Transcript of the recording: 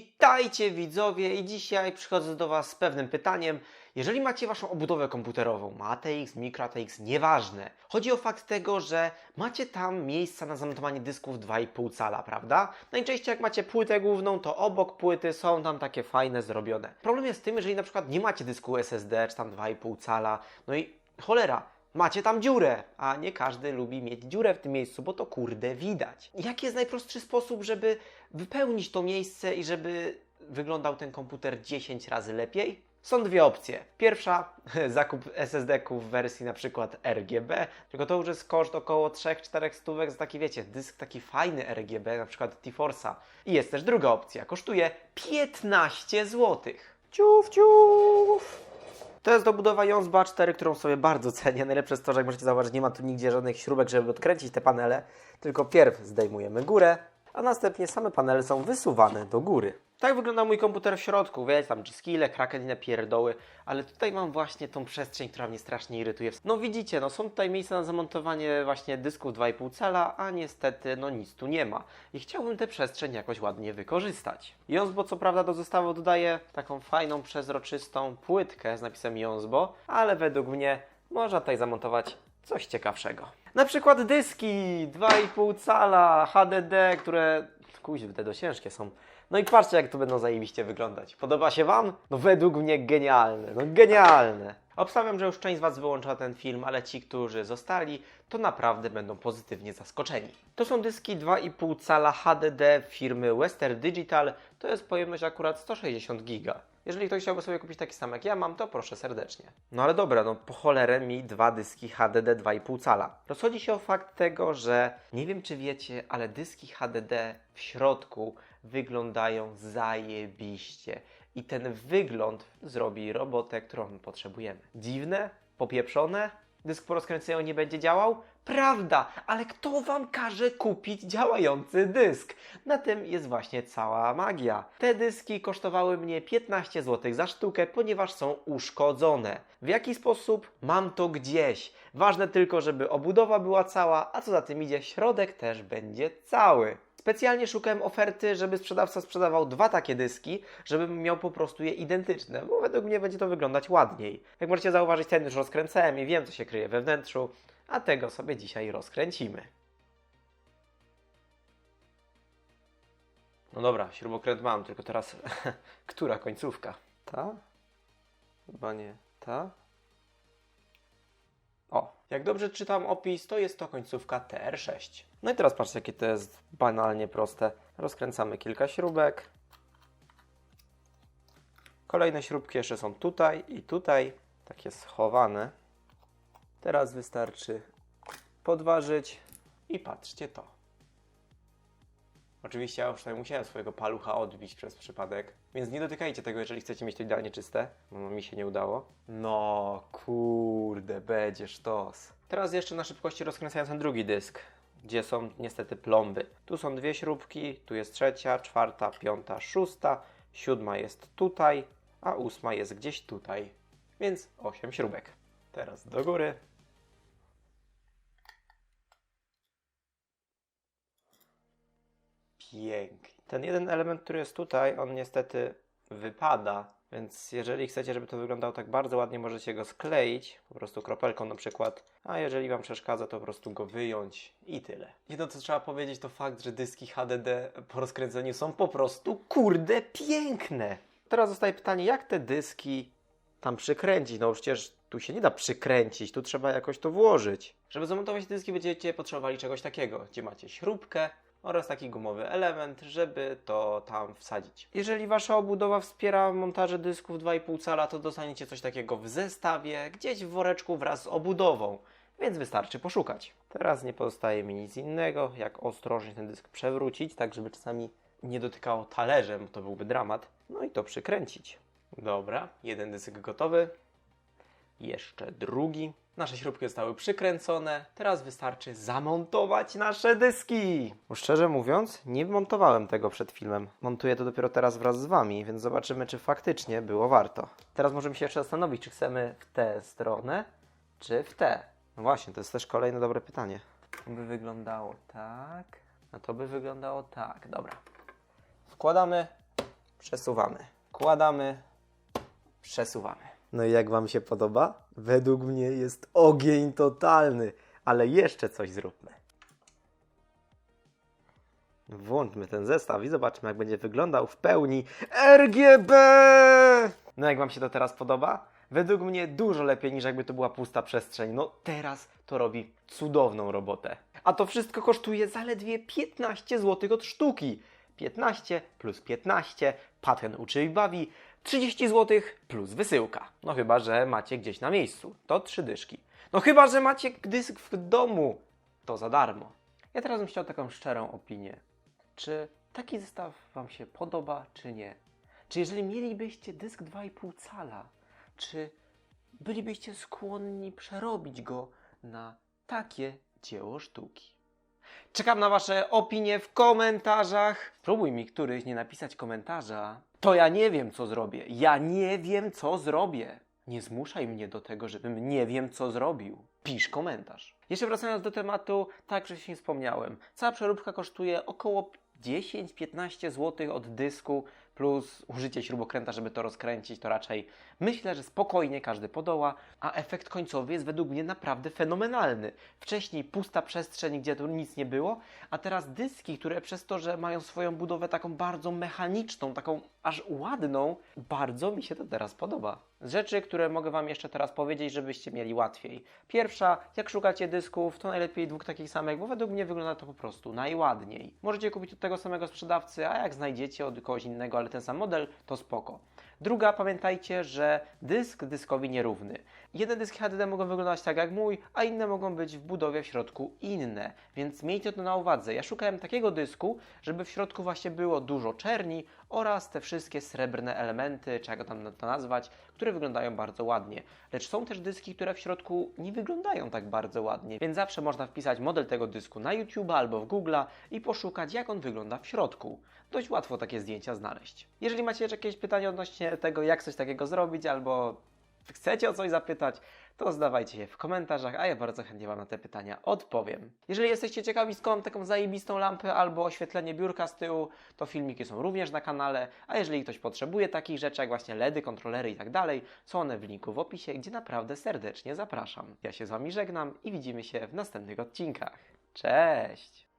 Witajcie widzowie i dzisiaj przychodzę do Was z pewnym pytaniem. Jeżeli macie Waszą obudowę komputerową, ma ATX, Micro ATX, nieważne. Chodzi o fakt tego, że macie tam miejsca na zamontowanie dysków 2,5 cala, prawda? Najczęściej jak macie płytę główną, to obok płyty są tam takie fajne zrobione. Problem jest w tym, jeżeli na przykład nie macie dysku SSD, czy tam 2,5 cala, no i cholera, macie tam dziurę, a nie każdy lubi mieć dziurę w tym miejscu, bo to kurde widać. Jaki jest najprostszy sposób, żeby wypełnić to miejsce i żeby wyglądał ten komputer 10 razy lepiej? Są dwie opcje. Pierwsza, zakup SSD-ków w wersji na przykład RGB, tylko to już jest koszt około 3-4 stówek za taki, wiecie, dysk taki fajny RGB, na przykład T-Force'a. I jest też druga opcja, kosztuje 15 zł. Ciuf, ciuf! To jest dobudowa Jonsba 4, którą sobie bardzo cenię. Najlepsze jest to, że jak możecie zauważyć, nie ma tu nigdzie żadnych śrubek, żeby odkręcić te panele, tylko pierw zdejmujemy górę, a następnie same panele są wysuwane do góry. Tak wygląda mój komputer w środku, wiecie, tam G-Skille, Kraken inne pierdoły, ale tutaj mam właśnie tą przestrzeń, która mnie strasznie irytuje. No widzicie, no są tutaj miejsca na zamontowanie właśnie dysków 2,5 cala, a niestety no nic tu nie ma. I chciałbym tę przestrzeń jakoś ładnie wykorzystać. Jonsbo co prawda do zestawu dodaje taką fajną, przezroczystą płytkę z napisem Jonsbo, ale według mnie można tutaj zamontować coś ciekawszego. Na przykład dyski 2,5 cala HDD, które kuźwy te do ciężkie są. No i patrzcie jak to będą zajebiście wyglądać. Podoba się Wam? No według mnie genialne, no genialne. Obstawiam, że już część z Was wyłączyła ten film, ale ci, którzy zostali, to naprawdę będą pozytywnie zaskoczeni. To są dyski 2,5 cala HDD firmy Western Digital. To jest pojemność akurat 160 giga. Jeżeli ktoś chciałby sobie kupić taki sam jak ja mam, to proszę serdecznie. No ale dobra, no po cholerę mi dwa dyski HDD 2,5 cala. Rozchodzi się o fakt tego, że nie wiem czy wiecie, ale dyski HDD w środku wyglądają zajebiście. I ten wygląd zrobi robotę, którą potrzebujemy. Dziwne? Popieprzone? Dysk po rozkręceniu nie będzie działał? Prawda, ale kto wam każe kupić działający dysk? Na tym jest właśnie cała magia. Te dyski kosztowały mnie 15 zł za sztukę, ponieważ są uszkodzone. W jaki sposób? Mam to gdzieś. Ważne tylko, żeby obudowa była cała, a co za tym idzie, środek też będzie cały. Specjalnie szukałem oferty, żeby sprzedawca sprzedawał dwa takie dyski, żebym miał po prostu je identyczne, bo według mnie będzie to wyglądać ładniej. Jak możecie zauważyć, ten już rozkręcałem i wiem, co się kryje we wnętrzu, a tego sobie dzisiaj rozkręcimy. No dobra, śrubokręt mam, tylko teraz która końcówka? Ta? Chyba nie. Ta? O, jak dobrze czytam opis, to jest to końcówka TR6. No i teraz patrzcie, jakie to jest banalnie proste. Rozkręcamy kilka śrubek. Kolejne śrubki jeszcze są tutaj i tutaj, takie schowane. Teraz wystarczy podważyć i patrzcie to. Oczywiście ja już tutaj musiałem swojego palucha odbić przez przypadek, więc nie dotykajcie tego, jeżeli chcecie mieć to idealnie czyste. No, mi się nie udało. No kurde, będzie sztos. Teraz jeszcze na szybkości rozkręcając ten drugi dysk, gdzie są niestety plomby. Tu są dwie śrubki, tu jest trzecia, czwarta, piąta, szósta, siódma jest tutaj, a ósma jest gdzieś tutaj. Więc osiem śrubek. Teraz do góry. Pięknie. Ten jeden element, który jest tutaj, on niestety wypada, więc jeżeli chcecie, żeby to wyglądało tak bardzo ładnie, możecie go skleić, po prostu kropelką na przykład, a jeżeli Wam przeszkadza, to po prostu go wyjąć i tyle. Jedno, co trzeba powiedzieć, to fakt, że dyski HDD po rozkręceniu są po prostu, kurde, piękne. Teraz zostaje pytanie, jak te dyski tam przykręcić? No przecież tu się nie da przykręcić, tu trzeba jakoś to włożyć. Żeby zamontować dyski będziecie potrzebowali czegoś takiego, gdzie macie śrubkę, oraz taki gumowy element, żeby to tam wsadzić. Jeżeli Wasza obudowa wspiera montaże dysków 2,5 cala, to dostaniecie coś takiego w zestawie, gdzieś w woreczku wraz z obudową, więc wystarczy poszukać. Teraz nie pozostaje mi nic innego, jak ostrożnie ten dysk przewrócić, tak żeby czasami nie dotykało talerzem, to byłby dramat. No i to przykręcić. Dobra, jeden dysk gotowy. Jeszcze drugi. Nasze śrubki zostały przykręcone. Teraz wystarczy zamontować nasze dyski. Bo szczerze mówiąc, nie montowałem tego przed filmem. Montuję to dopiero teraz wraz z Wami, więc zobaczymy, czy faktycznie było warto. Teraz możemy się jeszcze zastanowić, czy chcemy w tę stronę, czy w tę. No właśnie, to jest też kolejne dobre pytanie. To by wyglądało tak, a to by wyglądało tak. Dobra. Wkładamy, przesuwamy. Wkładamy, przesuwamy. No i jak Wam się podoba? Według mnie jest ogień totalny, ale jeszcze coś zróbmy. Włączmy ten zestaw i zobaczmy, jak będzie wyglądał w pełni RGB! No jak Wam się to teraz podoba? Według mnie dużo lepiej niż jakby to była pusta przestrzeń. No teraz to robi cudowną robotę. A to wszystko kosztuje zaledwie 15 zł od sztuki. 15 plus 15, patent uczy i bawi, 30 zł plus wysyłka. No chyba, że macie gdzieś na miejscu, to trzy dyszki. No chyba, że macie dysk w domu, to za darmo. Ja teraz bym chciał taką szczerą opinię. Czy taki zestaw Wam się podoba, czy nie? Czy jeżeli mielibyście dysk 2,5 cala, czy bylibyście skłonni przerobić go na takie dzieło sztuki? Czekam na Wasze opinie w komentarzach. Spróbuj mi któryś nie napisać komentarza. To ja nie wiem, co zrobię. Ja nie wiem, co zrobię. Nie zmuszaj mnie do tego, żebym nie wiem, co zrobił. Pisz komentarz. Jeszcze wracając do tematu, tak jak wcześniej wspomniałem, cała przeróbka kosztuje około 10-15 zł od dysku plus użycie śrubokręta, żeby to rozkręcić, to raczej myślę, że spokojnie każdy podoła, a efekt końcowy jest według mnie naprawdę fenomenalny. Wcześniej pusta przestrzeń, gdzie tu nic nie było, a teraz dyski, które przez to, że mają swoją budowę taką bardzo mechaniczną, taką aż ładną, bardzo mi się to teraz podoba. Z rzeczy, które mogę Wam jeszcze teraz powiedzieć, żebyście mieli łatwiej. Pierwsza, jak szukacie dysków, to najlepiej dwóch takich samych, bo według mnie wygląda to po prostu najładniej. Możecie kupić od tego samego sprzedawcy, a jak znajdziecie od kogoś innego, ale ten sam model, to spoko. Druga, pamiętajcie, że dysk dyskowi nierówny. Jeden dysk HDD mogą wyglądać tak jak mój, a inne mogą być w budowie w środku inne, więc miejcie to na uwadze. Ja szukałem takiego dysku, żeby w środku właśnie było dużo czerni oraz te wszystkie srebrne elementy, czy jak tam to nazwać, które wyglądają bardzo ładnie. Lecz są też dyski, które w środku nie wyglądają tak bardzo ładnie, więc zawsze można wpisać model tego dysku na YouTube albo w Google i poszukać, jak on wygląda w środku. Dość łatwo takie zdjęcia znaleźć. Jeżeli macie jeszcze jakieś pytania odnośnie tego, jak coś takiego zrobić, albo chcecie o coś zapytać, to zadawajcie je w komentarzach, a ja bardzo chętnie Wam na te pytania odpowiem. Jeżeli jesteście ciekawi, skąd mam taką zajebistą lampę albo oświetlenie biurka z tyłu, to filmiki są również na kanale, a jeżeli ktoś potrzebuje takich rzeczy, jak właśnie LEDy, kontrolery i tak dalej, są one w linku w opisie, gdzie naprawdę serdecznie zapraszam. Ja się z Wami żegnam i widzimy się w następnych odcinkach. Cześć!